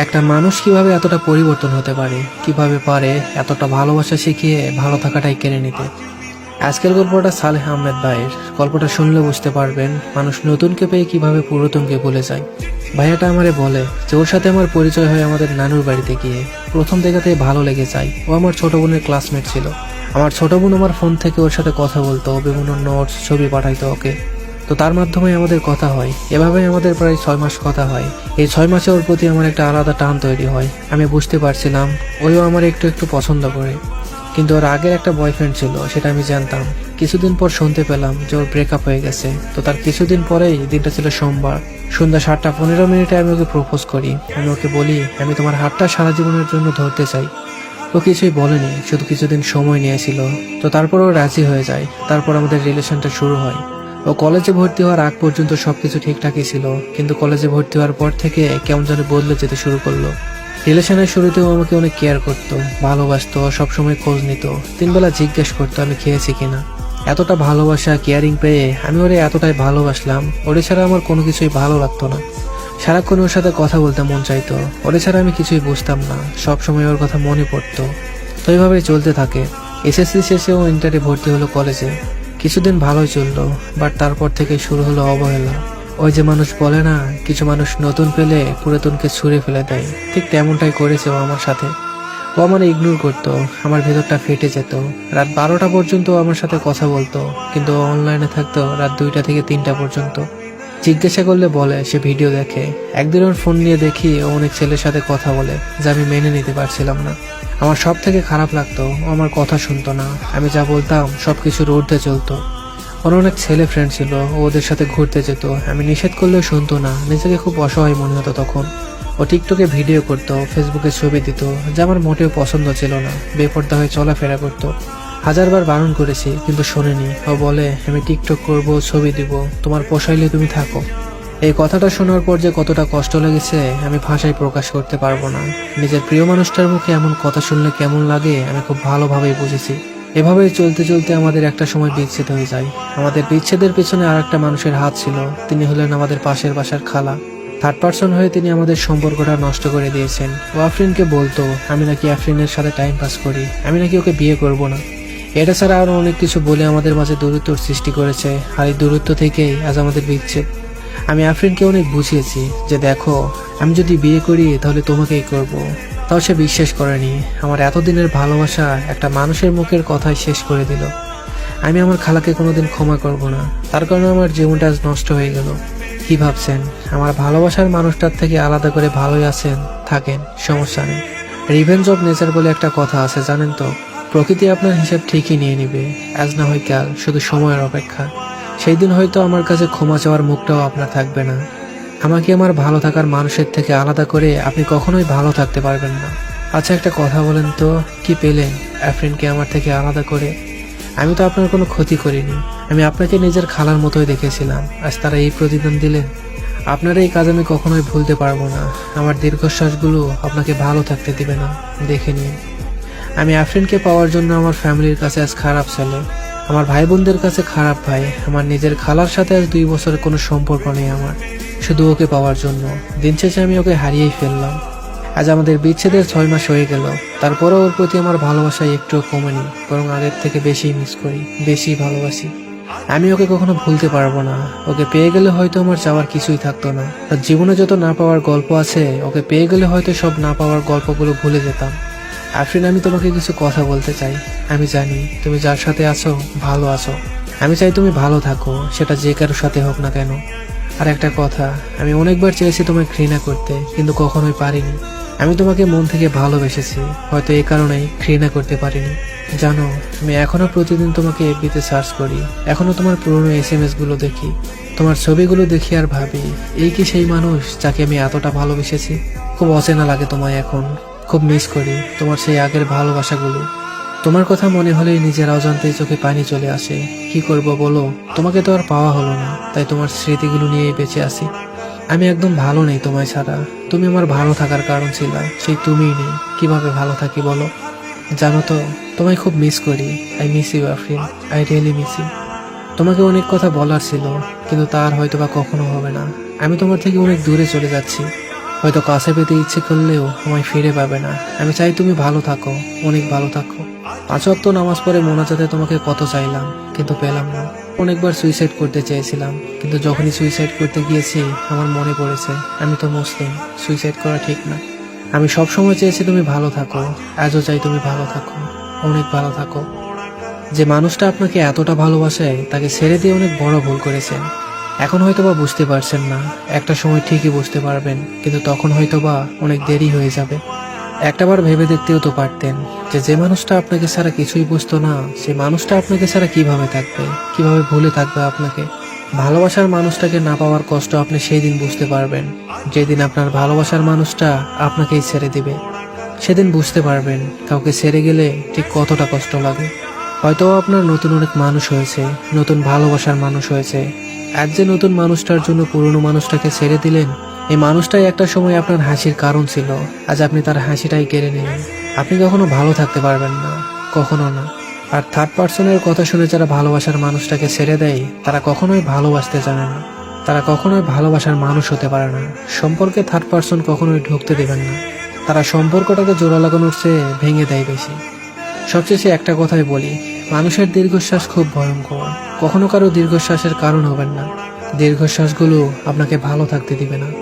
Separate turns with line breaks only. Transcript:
একটা মানুষ কীভাবে এতটা পরিবর্তন হতে পারে? কীভাবে পারে এতটা ভালোবাসা শিখিয়ে ভালো থাকাটাই কেড়ে নিতে? আজকের গল্পটা সালেহ আহমেদ ভাইয়ের। গল্পটা শুনলে বুঝতে পারবেন মানুষ নতুনকে পেয়ে কীভাবে পুরাতনকে ভুলে যায়। ভাইয়াটা আমারে বলে যে, ওর সাথে আমার পরিচয় হয় আমাদের নানুর বাড়িতে গিয়ে। প্রথম দেখাতেই ভালো লেগে যায়। ও আমার ছোট বোনের ক্লাসমেট ছিল। আমার ছোট বোন আমার ফোন থেকে ওর সাথে কথা বলতো বিভিন্ন নোটস ছবি পাঠাইতো ওকে। তো তার মাধ্যমে আমাদের কথা হয়। এভাবেই আমাদের প্রায় ছয় মাস কথা হয়। এই ছয় মাসে ওর প্রতি আমার একটা আলাদা টান তৈরি হয়। আমি বুঝতে পারছিলাম ওইও আমার একটু একটু পছন্দ করে। কিন্তু ওর আগের একটা বয়ফ্রেন্ড ছিল, সেটা আমি জানতাম। কিছুদিন পর শুনতে পেলাম যে ওর ব্রেকআপ হয়ে গেছে। তো তার কিছুদিন পরেই দিনটা ছিল সোমবার। সন্ধ্যা সাতটা পনেরো মিনিটে আমি ওকে প্রপোজ করি। আমি ওকে বলি, আমি তোমার হাতটা সারা জীবনের জন্য ধরতে চাই। ও কিছুই বলেনি, শুধু কিছুদিন সময় নিয়েছিল। তো তারপর ও রাজি হয়ে যায়। তারপর আমাদের রিলেশনটা শুরু হয়। ও কলেজে ভর্তি হওয়ার আগ পর্যন্ত সবকিছু ঠিকঠাকই ছিল, কিন্তু কলেজে ভর্তি হওয়ার পর থেকে কেমন যেন বদলে যেতে শুরু করল। রিলেশনের শুরুতেও আমাকে অনেক কেয়ার করতো, ভালোবাসতো, সবসময় খোঁজ নিত, তিনবেলা জিজ্ঞেস করতো আমি খেয়েছি কিনা। এতটা ভালোবাসা, কেয়ারিং পেয়ে আমি ওরে এতটাই ভালোবাসলাম, ওরে ছাড়া আমার কোনো কিছুই ভালো লাগতো না। সারাক্ষণ ওর সাথে কথা বলতে মন চাইতো, ওরে ছাড়া আমি কিছুই বুঝতাম না, সবসময় ওর কথা মনে পড়তো। তো এইভাবেই চলতে থাকে। এসএসসি শেষে ও ইন্টারে ভর্তি হলো কলেজে। কিছুদিন ভালোই চলল বাট তারপর থেকে শুরু হলো অবহেলা। ওই যে মানুষ বলে না, কিছু মানুষ নতুন পেলে পুরাতনকে ছুঁড়ে ফেলে দেয়। ঠিক তেমনটাই করেছে ও আমার সাথে। ও আমার ইগনোর করতো, আমার ভেতরটা ফেটে যেত। রাত বারোটা পর্যন্ত আমার সাথে কথা বলতো, কিন্তু অনলাইনে থাকতো রাত দুইটা থেকে তিনটা পর্যন্ত। জিজ্ঞাসা করলে বলে, সে ভিডিও দেখে। একদিন ওর ফোন নিয়ে দেখি ও অনেক ছেলের সাথে কথা বলে, যা আমি মেনে নিতে পারছিলাম না। আমার সব থেকে খারাপ লাগতো, ও আমার কথা শুনতো না। আমি যা বলতাম সব কিছুর ঊর্ধ্বে চলতো। ওর অনেক ছেলে ফ্রেন্ড ছিল, ও ওদের সাথে ঘুরতে যেত। আমি নিষেধ করলেও শুনতো না। নিজেকে খুব অসহায় মনে হতো তখন। ও টিকটকে ভিডিও করতো ফেসবুকে ছবি দিত, যা আমার মোটেও পছন্দ ছিল না। বেপর্দা হয়ে চলাফেরা করতো। হাজারবার বারণ করেছি, কিন্তু শোনেনি। ও বলে, আমি টিকটক করব, ছবি দিব, তোমার পোষাইলে তুমি থাকো। এই কথাটা শোনার পর যে কতটা কষ্ট লেগেছে, আমি ভাষায় প্রকাশ করতে পারব না। নিজের প্রিয় মানুষটার মুখে এমন কথা শুনলে কেমন লাগে, আমি খুব ভালোভাবেই বুঝেছি। এভাবেই চলতে চলতে আমাদের একটা সময় বিচ্ছেদ হয়ে যায়। আমাদের বিচ্ছেদের পেছনে আর একটা মানুষের হাত ছিল, তিনি হলেন আমাদের পাশের বাসার খালা। থার্ড পার্সন হয়ে তিনি আমাদের সম্পর্কটা নষ্ট করে দিয়েছেন। ও আফরিনকে বলতো, আমি নাকি আফরিনের সাথে টাইম পাস করি, আমি নাকি ওকে বিয়ে করব না। এটা ছাড়া আরও অনেক কিছু বলে আমাদের মাঝে দূরত্বর সৃষ্টি করেছে আর এই দূরত্ব থেকেই আজ আমাদের বিচ্ছেদ আমি আফরিনকে অনেক বুঝিয়েছি যে দেখো, আমি যদি বিয়ে করি তাহলে তোমাকেই করব। তাও সে বিশ্বাস করেনি। আমার এতদিনের ভালোবাসা একটা মানুষের মুখের কথাই শেষ করে দিল। আমি আমার খালাকে কোনোদিন ক্ষমা করব না। তার কারণে আমার জীবনটা আজ নষ্ট হয়ে গেল। কি ভাবছেন? আমার ভালোবাসার মানুষটার থেকে আলাদা করে ভালোই আছেন, থাকেন, সমস্যা নেই। রিভেঞ্জ অফ নেচার বলে একটা কথা আছে, জানেন তো? প্রকৃতি আপনার হিসাব ঠিকই নিয়ে নিবে। আজ না হয় কাল, শুধু সময়ের অপেক্ষা। সেই দিন হয়তো আমার কাছে ক্ষমা চাওয়ার মুখটাও আপনার থাকবে না। আমাকে আমার ভালো থাকার মানুষের থেকে আলাদা করে আপনি কখনোই ভালো থাকতে পারবেন না। আচ্ছা একটা কথা বলেন তো, কি পেলেন? অ্যাফ্রেন্ডকে আমার থেকে আলাদা করে? আমি তো আপনার কোনো ক্ষতি করিনি। আমি আপনাকে নিজের খালার মতোই দেখেছিলাম। আজ তারা এই প্রতিদান দিলেন। আপনার এই কাজ আমি কখনোই ভুলতে পারব না। আমার দীর্ঘশ্বাসগুলো আপনাকে ভালো থাকতে দিবে না। দেখে নিন। আমি আফরিনকে পাওয়ার জন্য আমার ফ্যামিলির কাছে আজ খারাপ ছেলে। আমার ভাই বোনদের কাছে খারাপ ভাই। আমার নিজের খালার সাথে আজ দুই বছরের কোনো সম্পর্ক নেই আমার। শুধু ওকে পাওয়ার জন্য। দিন শেষে আমি ওকে হারিয়েই ফেললাম। আজ আমাদের বিচ্ছেদের ছয় মাস হয়ে গেল। তারপরেও ওর প্রতি আমার ভালোবাসা একটুও কমেনি, বরং আগের থেকে বেশি মিস করি, বেশি ভালোবাসি। আমি ওকে কখনো ভুলতে পারব না। ওকে পেয়ে গেলে হয়তো আমার চাওয়ার কিছুই থাকতো না। আর জীবনে যত না পাওয়ার গল্প আছে, ওকে পেয়ে গেলে হয়তো সব না পাওয়ার গল্পগুলো ভুলে যেতাম। আফরিন, আমি তোমাকে কিছু কথা বলতে চাই। আমি জানি তুমি যার সাথে আছো, ভালো আছো। আমি চাই তুমি ভালো থাকো, সেটা যে কারোর সাথে হোক না কেন। আর একটা কথা, আমি অনেকবার চেয়েছি তোমায় ঘৃণা করতে, কিন্তু কখনোই পারিনি। আমি তোমাকে মন থেকে ভালোবেসেছি, হয়তো এই কারণেই ঘৃণা করতে পারিনি। জানো, আমি এখনও প্রতিদিন তোমাকে এফবিতে সার্চ করি। এখনও তোমার পুরনো এস এম এসগুলো দেখি। তোমার ছবিগুলো দেখি আর ভাবি, এই কি সেই মানুষ যাকে আমি এতটা ভালোবেসেছি? খুব অচেনা লাগে তোমায় এখন। খুব মিস করি তোমার সেই আগের ভালোবাসাগুলো। তোমার কথা মনে হলেই নিজের অজান্তেই চোখে পানি চলে আসে। কি করব বলো? তোমাকে তো আর পাওয়া হলো না, তাই তোমার স্মৃতিগুলো নিয়েই বেঁচে আছি। আমি একদম ভালো নেই তোমায় ছাড়া। তুমি আমার ভালো থাকার কারণ ছিল, সেই তুমিই নেই। কীভাবে ভালো থাকি বলো? জানো তো, তোমায় খুব মিস করি। I miss you Afrin I really miss you তোমাকে অনেক কথা বলার ছিল, কিন্তু তার হয়তো বা কখনো হবে না। আমি তোমার থেকে অনেক দূরে চলে যাচ্ছি। হয়তো কাছে পেতে ইচ্ছে করলেও আমায় ফিরে পাবে না। আমি চাই তুমি ভালো থাকো, অনেক ভালো থাকো। পাঁচ অক্ত নামাজ পড়ে মোনাজাতে তোমাকে কত চাইলাম, কিন্তু পেলাম না। অনেকবার সুইসাইড করতে চেয়েছিলাম, কিন্তু যখনই সুইসাইড করতে গিয়েছি, আমার মনে পড়েছে, আমি তো মুসলিম সুইসাইড করা ঠিক না। আমি সব সময় চেয়েছি তুমি ভালো থাকো, আজও চাই তুমি ভালো থাকো, অনেক ভালো থাকো। যে মানুষটা আপনাকে এতটা ভালোবাসে, তাকে ছেড়ে দিয়ে অনেক বড় ভুল করেছেন। এখন হয়তোবা বুঝতে পারছেন না। একটা সময় ঠিকই বুঝতে পারবেন, কিন্তু তখন হয়তোবা অনেক দেরি হয়ে যাবে। একটাবার ভেবে দেখতেও তো পারতেন যে যে মানুষটা আপনাকে ছাড়া কিছুই বুঝতো না, সে মানুষটা আপনাকে ছাড়া কীভাবে থাকবে, কীভাবে ভুলে থাকবে আপনাকে? ভালোবাসার মানুষটাকে না পাওয়ার কষ্ট আপনি সেই দিন বুঝতে পারবেন। যেদিন আপনার ভালোবাসার মানুষটা আপনাকেই ছেড়ে দিবে, সেদিন বুঝতে পারবেন কাউকে ছেড়ে গেলে ঠিক কতটা কষ্ট লাগে। হয়তো আপনার নতুন অনেক মানুষ হয়েছে, নতুন ভালোবাসার মানুষ হয়েছে আজ যে নতুন মানুষটার জন্য পুরনো মানুষটাকে ছেড়ে দিলেন, এই মানুষটাই একটা সময় আপনার হাসির কারণ ছিল। আজ আপনি তার হাসিটাই কেড়ে নিলেন। আপনি কখনো ভালো থাকতে পারবেন না, কখনো না। আর থার্ড পার্সনের কথা শুনে যারা ভালোবাসার মানুষটাকে ছেড়ে দেয়, তারা কখনোই ভালোবাসতে জানে না। তারা কখনোই ভালোবাসার মানুষ হতে পারে না। সম্পর্কে থার্ড পার্সন কখনোই ঢুকতে দেবেন না। তারা সম্পর্কটাকে জোড়া লাগানোর চেয়ে ভেঙে দেয় বেশি। সবশেষে একটা কথাই বলি মানুষের দীর্ঘশ্বাস খুব ভয়ঙ্কর। কখনো কারও দীর্ঘশ্বাসের কারণ হবেন না। দীর্ঘশ্বাসগুলো আপনাকে ভালো থাকতে দিবে না।